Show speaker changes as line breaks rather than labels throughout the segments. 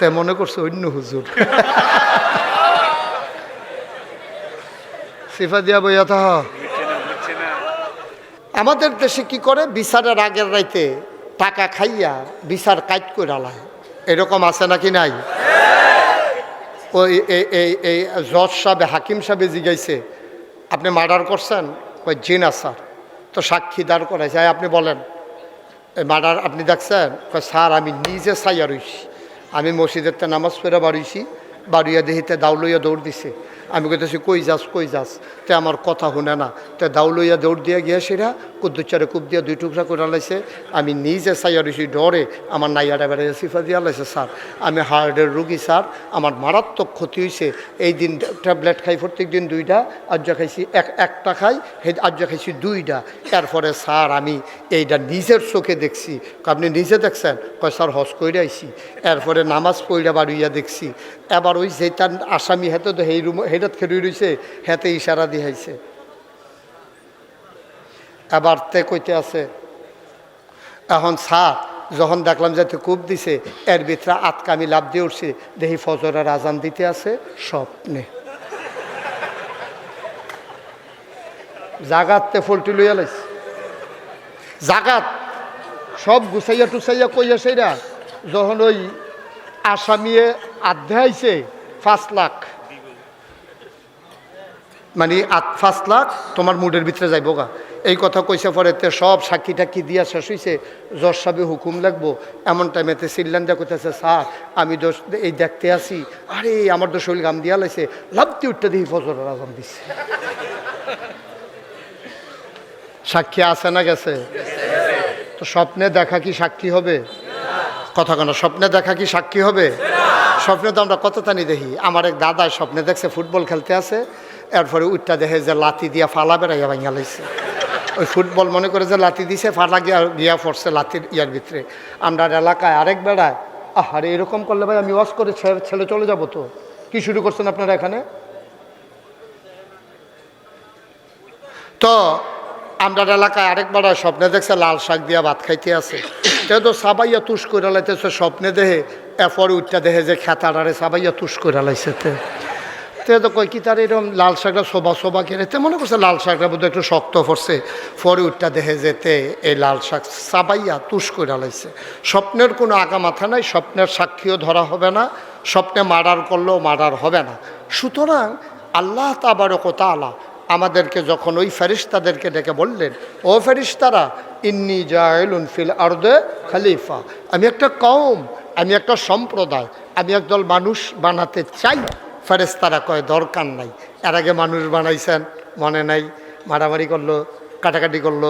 তে মনে করছে অন্য হুজুর। সিফা দিয়া বইয়া আমাদের দেশে কি করে? বিচারের আগের রাইতে টাকা খাইয়া বিচার কাজ করে আলায় এরকম আছে নাকি নাই? ওই এই এই জজ সাহেব, হাকিম সাহেবে জিগাইছে আপনি মার্ডার করছেন? ওই জিন স্যার। তো সাক্ষী দাঁড় করাইছে আপনি বলেন। এই মার্ডার আপনি দেখছেন? স্যার, আমি নিজে সাইয়া রইছি। আমি মসজিদের তা নামাজ পড়ে বাড়িছি বাড়িয়া দেহিতে দাউলইয়া দৌড় দিছে। আমি কইতেছি, কই যাস কই যাস? তে আমার কথা শুনে না। তে দাউলইয়া দৌড় দিয়ে গিয়ে সেরা কুদ্দুচারে কুপ দিয়ে দুই টুকরা করে লাইছে আমি নিজে সাইয়া রইছি ডরে, আমার নাইয়াটা বেড়ে সিফা দিয়া লাইছে স্যার, আমি হার্টের রুগী, স্যার। আমার মারাত্মক ক্ষতি হয়েছে এই দিন ট্যাবলেট খাই, প্রত্যেক দিন দুইটা আজ খাইছি এক, একটা খাই সেই আজ খাইছি দুইটা। এরপরে, স্যার, আমি এইটা নিজের চোখে দেখছি। আপনি নিজে দেখছেন? কয়, স্যার, হস কইরে আইছি। এরপরে নামাজ পইরা বাড়িয়া দেখছি। এবার ওই যেটা আসামি হেতে তো সেই রুম হেটাত খেলি রইছে হেতে ইশারা দিহাইছে এবার তে কইতে আছে, এখন স্যার, যখন দেখলাম যে কূপ দিছে, এর ভিতরে আতকামি লাভ দিয়ে উঠছে, দেখি ফজরের আজান দিতে আছে, স্বপ্নে। জাগাতে ফলটি লইয়া লাইছে। জাগাত, সব গুছাইয়া টুসাইয়া কইয়া সেইরা যখন ওই আসামিয়ে আধে আইছে পাঁচ লাখ। মানে পাঁচ লাখ, তোমার মুডের ভিতরে যাইব গা। এই কথা কইছে পরে তে সব সাক্ষী টাক্ষী দিয়া শেষ হইছে। জজ সাহেবে হুকুম লাগবো। এমন টাইমেতে সিল্লান দিয়া কইতেছে, স্যার, আমি দোষ এই দেখতে আসি আরে, আমার তো শরীর গাম দিয়া লাইছে। লাভতে উঠতে দেখি ফজরের আজান দিচ্ছে সাক্ষী আছে না গেছে? তো স্বপ্নে দেখা কি সাক্ষী হবে? কথা কেন? স্বপ্নে দেখা কি সাক্ষী হবে? স্বপ্নে তো আমরা কত তানি দেখি। আমার এক দাদা স্বপ্নে দেখছে ফুটবল খেলতে আছে, এরপরে উঠটা দেখে যে লাতি দিয়া ফালা বেড়াইয়া ভাঙা লাইছে। ওই ফুটবল মনে করে যে লাতি দিছে, ফালা গিয়া গিয়া পড়ছে লাতির ইয়ার ভিতরে। আমরা এলাকায় আরেক বেড়ায়, আহারে, এরকম করলে ভাই আমি ওয়াশ করে ছেলে চলে যাব তো। কি শুরু করছেন আপনারা এখানে? তো, আমরা এলাকায় আরেকবার স্বপ্নে দেখছে লাল শাক দিয়া ভাত খাইতে আছে। তে তো সাবাইয়া তুষ করে লাইতেছে, স্বপ্নে দেহে, এরপরে উঠটা দেহে যে খেতাড়ারে সাবাইয়া তুষ করে লাইছে তে। তে তো কই কি তার এরকম লাল শাকটা শোভা শোভা কেড়ে তে মনে করছে লাল শাকটা বোধহয় একটু শক্ত পড়ছে। পরে উঠটা দেখে যেতে এই লাল শাক সাবাইয়া তুষ করে লাইছে। স্বপ্নের কোনো আগা মাথা নাই, স্বপ্নের সাক্ষীও ধরা হবে না, স্বপ্নে মার্ডার করলেও মার্ডার হবে না। সুতরাং আল্লাহ তাবারক তালা আমাদেরকে যখন ওই ফেরিস্তাদেরকে ডেকে বললেন, ও ফেরিস্তারা ইন্নি জায়লুন ফিল আর্দে খালিফা। আমি একটা কম আমি একটা সম্প্রদায়, আমি একদল মানুষ বানাতে চাই। ফেরেস্তারা কয়, দরকার নাই। এর আগে মানুষ বানাইছেন, মনে নাই। মারামারি করল, কাটাকাটি করল,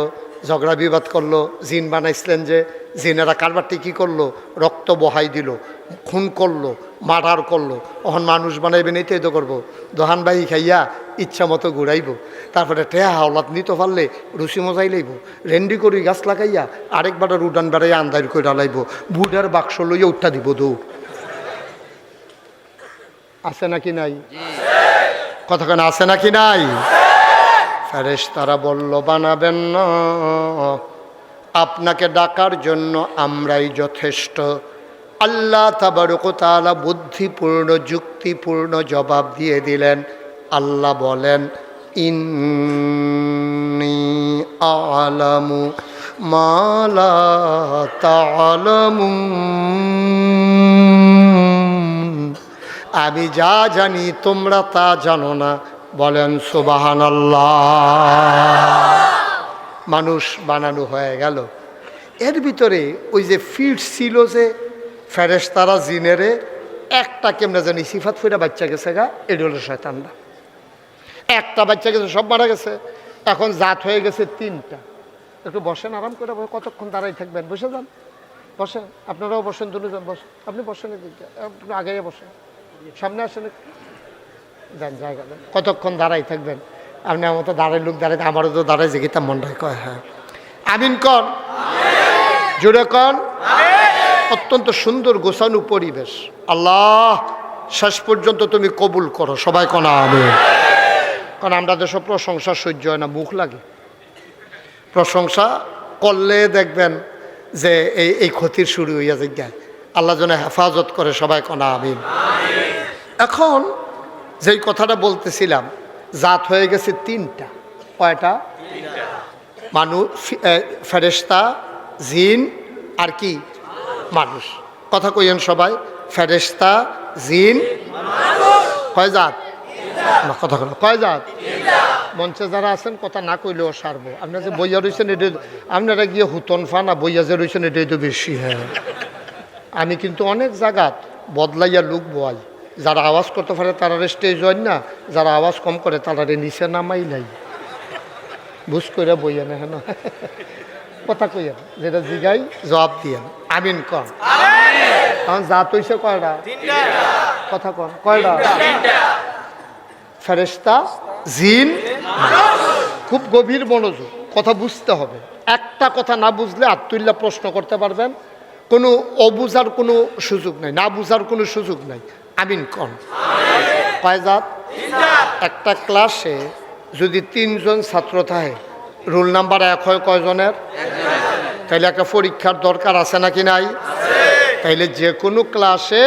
ঝগড়া বিবাদ করল, জিন বানাইছিলেন যে, জিনেরা কারবারটি কী করল? রক্ত বহাই দিল, খুন করল মার্ডার করল। তখন মানুষ বানাইবেন এটাই তো করব। দোহান বাই খাইয়া ইচ্ছা মতো ঘুরাইব। তারপরে টেহা হাওলাত নিতে পারলে রুচি মজাই লইব। রেন্ডি করি গাছ লাগাইয়া আরেকবার উডান বেড়াইয়া আন্দার করে ডালাইব বুডার বাক্স লইয়া উঠা দিব দৌড়। আছে নাকি নাই? কতক্ষণ আছে নাকি নাই? ফেরেশ তারা বলল, বানাবেন না। আপনাকে ডাকার জন্য আমরাই যথেষ্ট। আল্লাহ তাবারকতালা বুদ্ধিপূর্ণ, যুক্তিপূর্ণ জবাব দিয়ে দিলেন। আল্লাহ বলেন, ইন্নি আলামু মালা তালামুন আমি যা জানি তোমরা তা জানো না। বলেন সুবাহান মানুষ বানানো হয়ে গেল। এর ভিতরে ওই যে ফিট ছিল যে ফেরেশতারা জিনেরে একটা কেমনে জানি সিফাত ফুটা বাচ্চা গেছে গা এটি হলো শয়তানরা। একটা বাচ্চা গেছে, সব মারা গেছে। এখন জাত হয়ে গেছে তিনটা। একটু বসেন, আরাম করে কতক্ষণ দাঁড়াই থাকবেন? বসে যান। বসেন, আপনারাও বসেন, দুজন বস আপনি বসেন একটু আগে বসেন। সামনে আসেন। যান, জায়গা দেন। কতক্ষণ দাঁড়াই থাকবেন? আপনি আমার তো দাঁড়াই লোক দাঁড়াই আমারও তো দাঁড়াই যেগিতা মনটাই কয় হ্যাঁ। আমিন কন? জুড়ে কন? অত্যন্ত সুন্দর গোছানো পরিবেশ। আল্লাহ শেষ পর্যন্ত তুমি কবুল করো। সবাই কনা আমি কারণ আমরা দেশে প্রশংসা সহ্য হয় না মুখ লাগে। প্রশংসা করলে দেখবেন যে এই এই ক্ষতির শুরু হইয়া যায় আল্লাহ যেন হেফাজত করে সবাই কনা আমিন। এখন যেই কথাটা বলতেছিলাম জাত হয়ে গেছে তিনটা। কয়টা? মানুষ ফেরেস্তা জিন আর কি? মানুষ। কথা কইয়েন সবাই ফেরেস্তা জিন। কয় জাত? কথা কয় কয় জাত? মঞ্চে যারা আছেন, কথা না কইলেও সারবো। আপনার যে বইয়া রয়েছেন এটা আপনারা গিয়ে হুতন ফানা বইয়া যে রয়েছেন এটাই তো বেশি হ্যাঁ। আমি কিন্তু অনেক জায়গাত বদলাইয়া লুক বয় যারা আওয়াজ করতে পারে, তারা স্টেজ হয় না। যারা আওয়াজ কম করে, তারা নিচে নামাই নাই। বুঝ করে বইয়া না। হেন কথা কইয়া যেটা জিগাই জবাব দিয়েন আমিন কন। এখন জাত হইছে কয়টা? কথা কন। কয়টা? ফেরেস্তা জিন খুব গভীর মনোযোগ। কথা বুঝতে হবে। একটা কথা না বুঝলে আত্মুল্লাহ প্রশ্ন করতে পারবেন। কোনো অবুঝার কোনো সুযোগ নাই। না বুঝার কোনো সুযোগ নাই। আমিন কন। কয় জাত। একটা ক্লাসে যদি তিনজন ছাত্র থাকে রোল নাম্বার এক হয় কয়জনের? তাইলে একটা পরীক্ষার দরকার আছে নাকি নাই? তাইলে যে কোনো ক্লাসে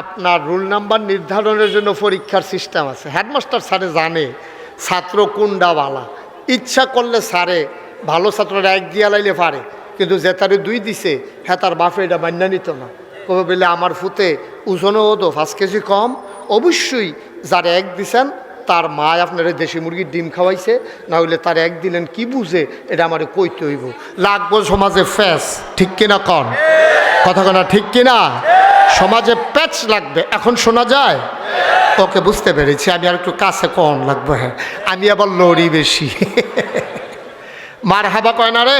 আপনার রোল নাম্বার নির্ধারণের জন্য পরীক্ষার সিস্টেম আছে। হেডমাস্টার স্যারে জানে, ছাত্র কোনটা বালা। ইচ্ছা করলে স্যারে ভালো ছাত্ররা এক দিয়া লাইলে পারে, কিন্তু যে তারে দুই দিছে হ্যাঁ তার বাপে এটা মান্য নিত না। কবে বলে, আমার ফুতে ওজনও তো পাঁচ কেজি কম। অবশ্যই যারা এক দিছেন তার মা আপনার দেশি মুরগির ডিম খাওয়াইছে না হইলে তার এক দিলেন কি বুঝে, এটা আমার কইতে হইব। লাগবো সমাজে ফ্যাস, ঠিক কিনা কন? কথা কনা ঠিক কিনা? সমাজে প্যাচ লাগবে, এখন শোনা যায়? ওকে বুঝতে পেরেছি, আমি আর একটু কাছে কম লাগবে হ্যাঁ। আমি আবার লড়ি বেশি। মার হাবা কয় না রে?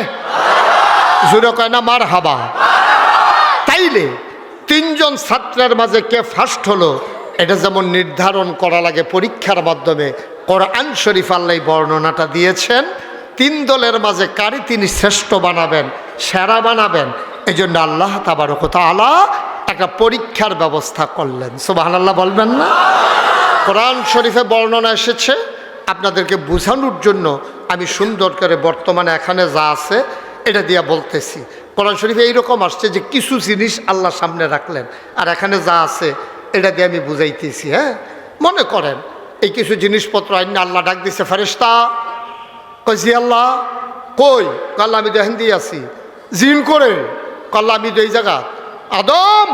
জুড়ে কয় না মার হাবা তাইলে তিনজন ছাত্রের মাঝে কে ফার্স্ট হলো? এটা যেমন নির্ধারণ করা লাগে পরীক্ষার মাধ্যমে, কোরআন শরীফ আল্লাহ বর্ণনাটা দিয়েছেন, তিন দলের মাঝে কারি তিনি শ্রেষ্ঠ বানাবেন, সেরা বানাবেন এই জন্য আল্লাহ তাবারকতা আলা একটা পরীক্ষার ব্যবস্থা করলেন। সোবাহান আল্লাহ বলবেন না? কোরআন শরীফে বর্ণনা এসেছে, আপনাদেরকে বোঝানোর জন্য আমি সুন্দর করে বর্তমানে এখানে যা আছে, এটা দিয়ে বলতেছি। কোরআন শরীফে এইরকম আসছে যে কিছু জিনিস আল্লাহ সামনে রাখলেন, আর এখানে যা আছে এটা দিয়ে আমি বুঝাইতেছি হ্যাঁ? মনে করেন, এই কিছু জিনিসপত্র আইন আল্লাহ ডাক দিছে ফেরেস্তা কইছি আল্লাহ, কই? কাল্লা আমি দেখেন দিয়ে আছি। জিন করে কাল্লা আমি এই জায়গা। আদম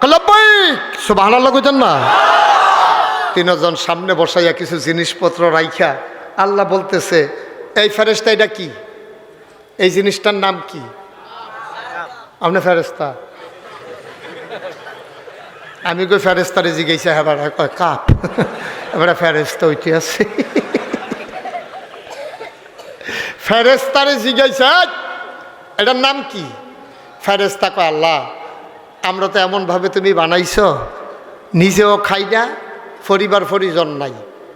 কাল্লাবাই সুবাহ আল্লাহ কইতেন না? তিনজন সামনে বসাইয়া কিছু জিনিসপত্র রাইখা আল্লাহ বলতেছে, এই ফেরেস্তা এটা কি? এই জিনিসটার নাম কি? আপনি ফেরেস্তা আমি কই ফেরেস্তারে জিজ্ঞাসা হ্যাঁ কয় কাপ। এবার ফেরেস্তা ওইটি আছে। ফেরেস্তারে জিজ্ঞাসা এটার নাম কি? ফেরেস্তা কয়, আল্লাহ আমরা তো এমনভাবে তুমি বানাইছ, নিজেও খাই না পরিবার পরিজন নাই।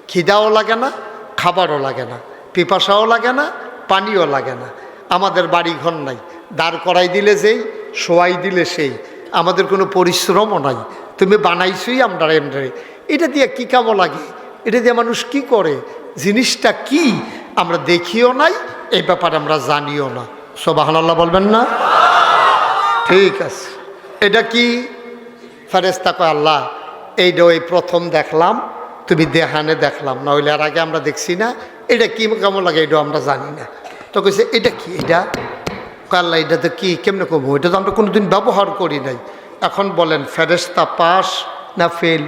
খিদাও লাগে না খাবারও লাগে না, পিপাসাও লাগে না, পানিও লাগে না। আমাদের বাড়ি ঘর নাই। দাঁড় করাই দিলে যেই, শোয়াই দিলে সেই। আমাদের কোনো পরিশ্রমও নাই। তুমি বানাইছই আমরা এমডারে এটা দিয়ে কী কামো লাগে? এটা দিয়ে মানুষ কি করে? জিনিসটা কি? আমরা দেখিও নাই, এই ব্যাপারে আমরা জানিও না। সোবাহান আল্লাহ বলবেন না? ঠিক আছে। এটা কি? ফেরেস্তা কয়, আল্লাহ, এইটা ওই প্রথম দেখলাম, তুমি দেহানে দেখলাম না হইলে আর আগে আমরা দেখছি না। এটা কি কেমন লাগে? এটা আমরা জানি না। তো কইছে, এটা কি? এটা? কাল্লা এটা তো কি? কেমনে কমবো এটা তো আমরা কোনোদিন ব্যবহার করি নাই। এখন বলেন ফেরেস্তা পাস না ফেল?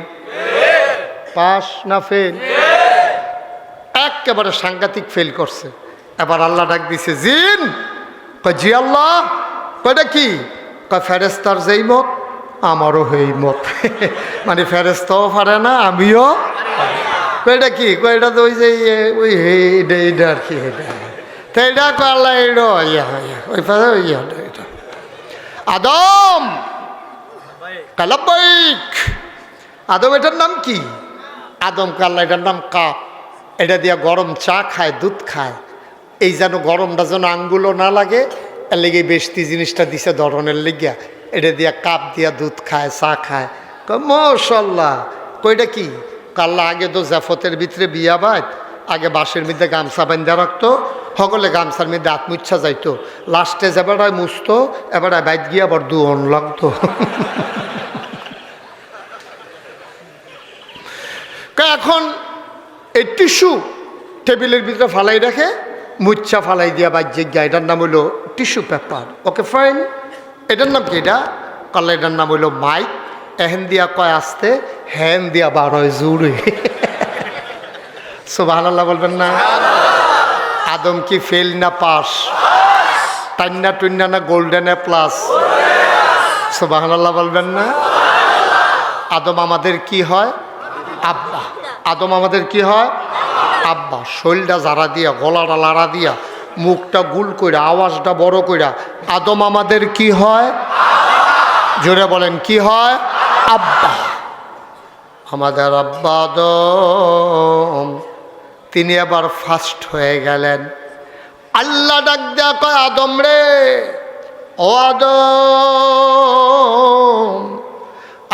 পাস না ফেল? একেবারে সাংঘাতিক ফেল করছে। এবার আল্লাহ ডাক দিছে, জিন! জি আল্লাহ! কয়টা কি? কয় ফেরেস্তার যেই মত, আমারও এই মত। মানে ফেরেস্তাও পারে না, আমিও কয়টা কি? কয়টা তো ওই যে ওই এইটা আর কি এটা এটা আল্লাহ এইটা ইয়া ইয়া, ওই এটা আদম! কালাবাইক আদম, এটার নাম কি? আদম কাল্লা এটার নাম কাপ এটা দিয়া গরম চা খায়, দুধ খায়। এই যেন গরমটা যেন আঙ্গুলও না লাগে, এর লেগে বেশতি জিনিসটা দিছে ধরনের লেগিয়া। এটা দিয়া কাপ দিয়া দুধ খায়, চা খায়। মশাল্লাহ কইটা কি? কাল্লা আগে তো জাফতের ভিতরে বিয়া বাদ আগে বাঁশের মধ্যে গামছা বান্ধা রাখতো, সকলে গামছার মধ্যে আত্মইচ্ছা যাইতো। লাস্টে যে এবারায় মুছতো এবারায় বাইত গিয়ে আবার দুয়ন লাগতো। এখন এই টিস্যু টেবিলের ভিতরে ফালাই রাখে, মুচ্ছা ফালাই দিয়া বাহ্যিক গা এটার নাম হইল টিস্যু পেপার। ওকে ফাইন এটার নাম কি এটা? কল্লা এটার নাম হইল মাইক, এহেন দিয়া কয় আসতে হ্যান দিয়া বার হয় জুড়ে। সুবাহ বলবেন না। আদম কি ফেল না পাস? টান্না টুন্না না গোল্ডেন এ প্লাস সুবাহ বলবেন না। আদম আমাদের কি হয়? আব্বা। আদম আমাদের কি হয়? আব্বা। শৈলটা জারা দিয়া, গলাটা লাড়া দিয়া, মুখটা গুল কইরা, আওয়াজটা বড় কইরা, আদম আমাদের কি হয়? জোরে বলেন, কি হয়? আব্বা। আমাদের আব্বা আদম তিনি আবার ফার্স্ট হয়ে গেলেন। আল্লাহ ডাক দেয়া কয়, আদম রে, ও আদম,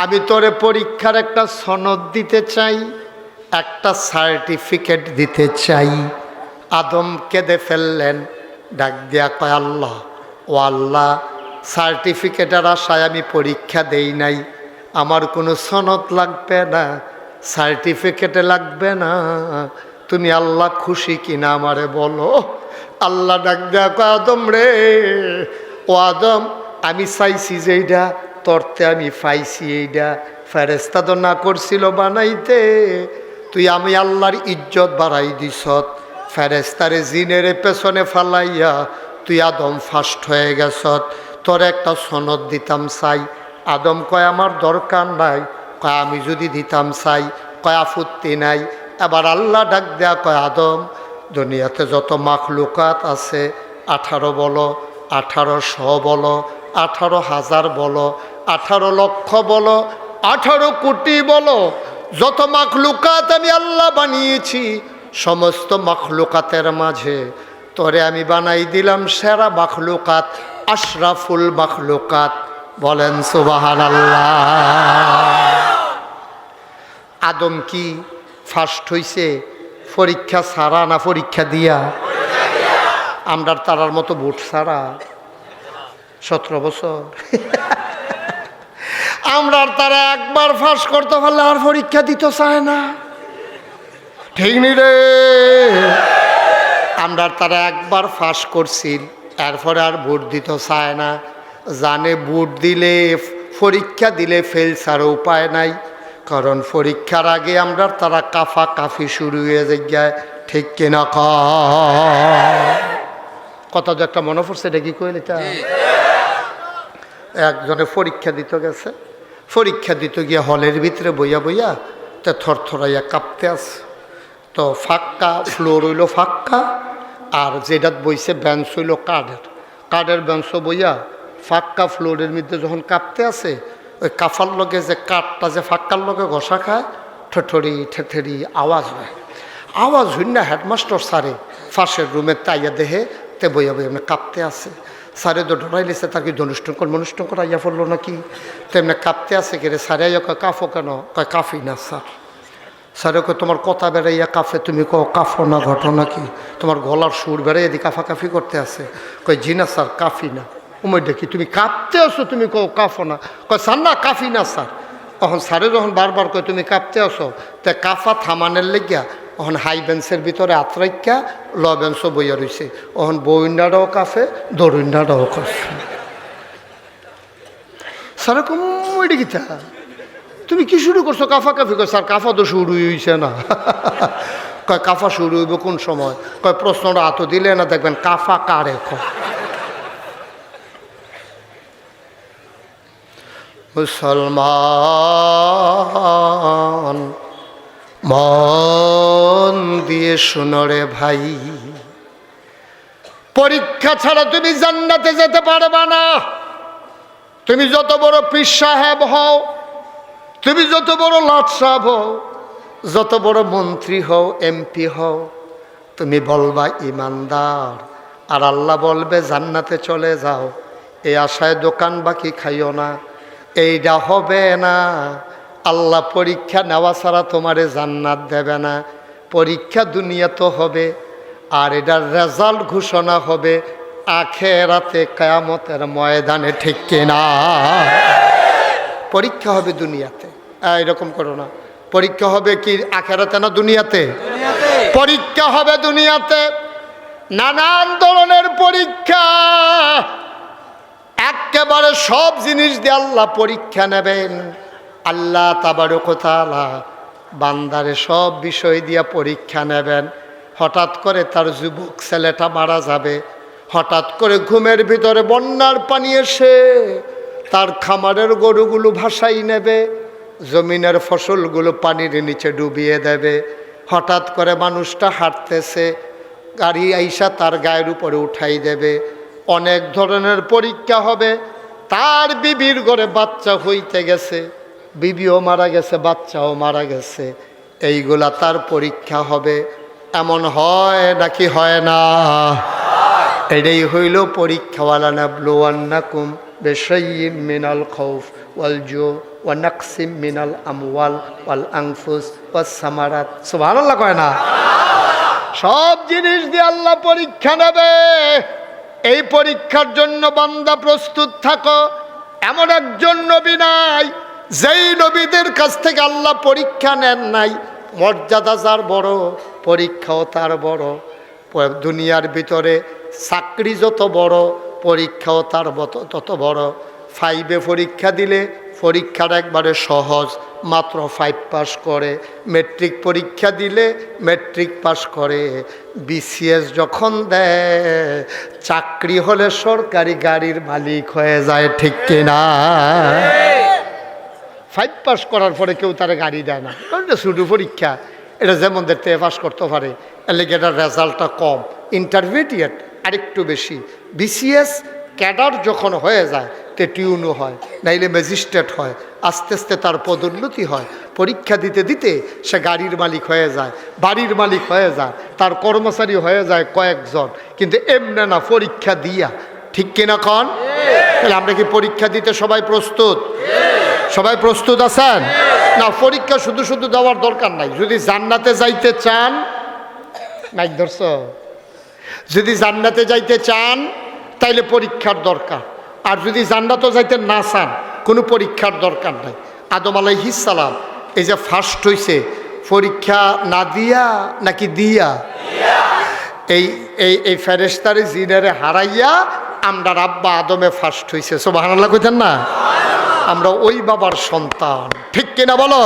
আমি তোরে পরীক্ষার একটা সনদ দিতে চাই, একটা সার্টিফিকেট দিতে চাই। আদম কেঁদে ফেললেন। ডাক দিয়া কয়, আল্লাহ, ও আল্লাহ সার্টিফিকেটের আশায় আমি পরীক্ষা দেই নাই। আমার কোনো সনদ লাগবে না, সার্টিফিকেটে লাগবে না। তুমি আল্লাহ খুশি কিনা আমারে বলো? আল্লাহ ডাক কয় আদম রে। ও আদম, আমি চাইছি যে এইটা তরতে আমি পাইছি এইটা ফেরেস্তা তো না করছিল বানাইতে। তুই আমি আল্লাহর ইজ্জত বাড়াই দিছত। ফেরেস্তারে জিনের পেছনে ফালাইয়া তুই আদম ফার্স্ট হয়ে গেছত। তোর একটা সনদ দিতাম চাই। আদম কয়, আমার দরকার নাই। কয়, আমি যদি দিতাম চাই। কয়, আপত্তি নাই। এবার আল্লাহ ডাক দেয়া কয়, আদম, দুনিয়াতে যত মাখলুকাত আছে, আঠারো বলো আঠারোশো বলো, আঠারো হাজার বলো, আঠারো লক্ষ বলো, আঠারো কোটি বলো, যত মাখলুকাত আমি আল্লাহ বানিয়েছি, সমস্ত মাখলুকাতের মাঝে তরে আমি বানাই দিলাম সেরা মাখলুকাত, আশরাফুল মাখলুকাত। বলেন সুবাহান আল্লাহ আদম কি ফার্স্ট হইছে পরীক্ষা সারা না পরীক্ষা দিয়া? আমরার তারার মতো বুট সারা সতেরো বছর। আমরা আর তারা একবার ফাঁস করতে পারলে আর পরীক্ষা দিতে চায় না। ঠিক নি রে? আমরা আর তারা একবার ফাঁস করছি এরপরে আর ভোট দিতে চায় না। জানে ভোট দিলে, পরীক্ষা দিলে ফেল ছাড়া উপায় নাই। কারণ পরীক্ষার আগে আমরা তারা কাফা কাফি শুরু হয়ে যায় ঠিক কিনা কথা যে একটা মনে পড়ছে এটা কি কইল এটা? একজনে পরীক্ষা দিতে গেছে পরীক্ষা দিতে গিয়ে হলের ভিতরে বইয়া বইয়া তে থরথরাইয়া কাঁপতে আছে। তো ফাক্কা ফ্লোর হইল ফাক্কা আর যেটাত বইছে বেঞ্চ হইল কাঠের। কাঠের বেঞ্চ বইয়া ফাক্কা ফ্লোরের মধ্যে যখন কাঁপতে আছে ওই কাফার লগে যে কাঠটা যে ফাক্কার লগে ঘষা খায় ঠেঠরি ঠেঠেরি আওয়াজ হয়। আওয়াজ না হেডমাস্টার স্যারে, ফাঁসের রুমে তাইয়া দেহে তে বইয়া বই এমনি কাঁপতে আছে। স্যারে তো ডরাই লিছে তাকে ধনুষ্টন কর মনুষ্টন কর আইয়া পড়ল নাকি? তেমনি কাঁপতে আছে কে রে? স্যারে আইয়া কয়, কাফো কেন? কয়, কাফি না স্যার। স্যারে কয়, তোমার কথা বেড়াইয়া কাফে, তুমি কো কাফো না ঘটনা কি তোমার গলার সুর বেড়াই কাফা কাফি করতে আছে। কয়, জি না স্যার, কাফি না। উমের দেখি, তুমি কাঁপতে আসো তুমি কো কাফো না। কয়, স্যার না কাফি না, স্যার। তখন স্যারে যখন বারবার কয়, তুমি কাঁপতে আসো তে কাফা থামানের লেগিয়া ওখান হাই বেঞ্চের ভিতরে আত্রাইকা ল বেঞ্চও বইয়া রয়েছে ওখান বইন্ডাটাও কাফে দরুইন্ডাটাও কাফে স্যার কমে গীতা তুমি কি শুরু করছ? কাফা কাফি কয়, স্যার কাফা তো শুরু হয়েছে না। কয় কাফা শুরু হইব কোন সময়? কয়, প্রশ্নটা আত দিলে না, দেখবেন কাফা কারে কয়? মুসলমান। মন দিয়ে শুনরে ভাই। পরীক্ষা ছাড়া তুমি জান্নাতে যেতে পারবা না। তুমি যত বড় পীর সাহেব হও, তুমি যত বড় লাট সাহেব হও, যত বড় মন্ত্রী হও, এমপি হও, তুমি বলবা ইমানদার। আর আল্লাহ বলবে, জান্নাতে চলে যাও। এই আশায় দোকান বাকি খাইও না। এইটা হবে না। আল্লাহ পরীক্ষা নেওয়া ছাড়া তোমারে জান্নাত দেবে না। পরীক্ষা দুনিয়া তো হবে আর এটার রেজাল্ট ঘোষণা হবে আখেরাতে কেয়ামতের ময়দানে ঠিক কিনা পরীক্ষা হবে দুনিয়াতে। এরকম করো না। পরীক্ষা হবে কি আখেরাতে না দুনিয়াতে? পরীক্ষা হবে দুনিয়াতে। নানান ধরনের পরীক্ষা একেবারে সব জিনিস দিয়ে আল্লাহ পরীক্ষা নেবেন। আল্লাহ তাবারকতালা বান্দারে সব বিষয় দিয়ে পরীক্ষা নেবেন। হঠাৎ করে তার যুবক ছেলেটা মারা যাবে। হঠাৎ করে ঘুমের ভিতরে বন্যার পানি এসে তার খামারের গরুগুলো ভাসাই নেবে, জমিনের ফসলগুলো পানির নিচে ডুবিয়ে দেবে। হঠাৎ করে মানুষটা হাঁটতেছে, গাড়ি আইসা তার গায়ের উপরে উঠাই দেবে। অনেক ধরনের পরীক্ষা হবে। তার বিবির ঘরে বাচ্চা হইতে গেছে। বিবিও মারা গেছে, বাচ্চাও মারা গেছে। এইগুলা তার পরীক্ষা হবে। এমন হয় নাকি হয় না? এটাই হইল পরীক্ষাওয়ালা নাবলুয়ান্নাকুম বেশাইয়িম মিনাল খৌফ ওয়াল জো ওয়া নাকসিম মিনাল আমওয়াল ওয়াল আংফুস ওয়াস সামারাত। সুবহানাল্লাহ কয় না? সব জিনিস দিয়ে আল্লাহ পরীক্ষা নেবে। এই পরীক্ষার জন্য বান্দা প্রস্তুত থাকো। এমন একজন নবী নাই, যেই নবীদের কাছ থেকে আল্লাহ পরীক্ষা নেন নাই। মর্যাদা যার বড়, পরীক্ষাও তার বড়। দুনিয়ার ভিতরে চাকরি যত বড়, পরীক্ষাও তার তত বড়। ফাইভে পরীক্ষা দিলে পরীক্ষাটা একবারে সহজ, মাত্র ফাইভ পাস করে। মেট্রিক পরীক্ষা দিলে মেট্রিক পাস করে। বিসিএস যখন দেয়, চাকরি হলে সরকারি গাড়ির মালিক হয়ে যায়, ঠিক কিনা ফাইভ পাস করার পরে কেউ তারা গাড়ি দেয় না। কারণ এটা শুধু পরীক্ষা। এটা যেমন দেখতে পাস করতে পারে, এর লেগে এটার রেজাল্টটা কম। ইন্টারমিডিয়েট আরেকটু বেশি। বিসিএস ক্যাডার যখন হয়ে যায় তে টিউনও হয়, নাইলে ম্যাজিস্ট্রেট হয়, আস্তে আস্তে তার পদোন্নতি হয়। পরীক্ষা দিতে দিতে সে গাড়ির মালিক হয়ে যায়, বাড়ির মালিক হয়ে যায়, তার কর্মচারী হয়ে যায় কয়েকজন। কিন্তু এমনি না পরীক্ষা দিয়া, ঠিক কিনা কন? তাহলে আমরা কি পরীক্ষা দিতে সবাই প্রস্তুত? সবাই প্রস্তুত আছেন? না, পরীক্ষা শুধু শুধু দেওয়ার দরকার নাই। যদি জান্নাতে যাইতে চান নাই ধরছ? যদি জান্নাতে যাইতে চান, তাইলে পরীক্ষার দরকার। আর যদি জান্নাতও যাইতে না চান, কোনো পরীক্ষার দরকার নাই। আদম আলাইহিসালাম এই যে ফার্স্ট হইছে, পরীক্ষা না দিয়া নাকি দিয়া? এই এই এই ফেরেস্তারে জিনারে হারাইয়া আমরা রাব্বা আদমে ফার্স্ট হইছে। সব হারাল্লা কইতেন না? আমরা ওই বাবার সন্তান। ঠিক কিনা বলো?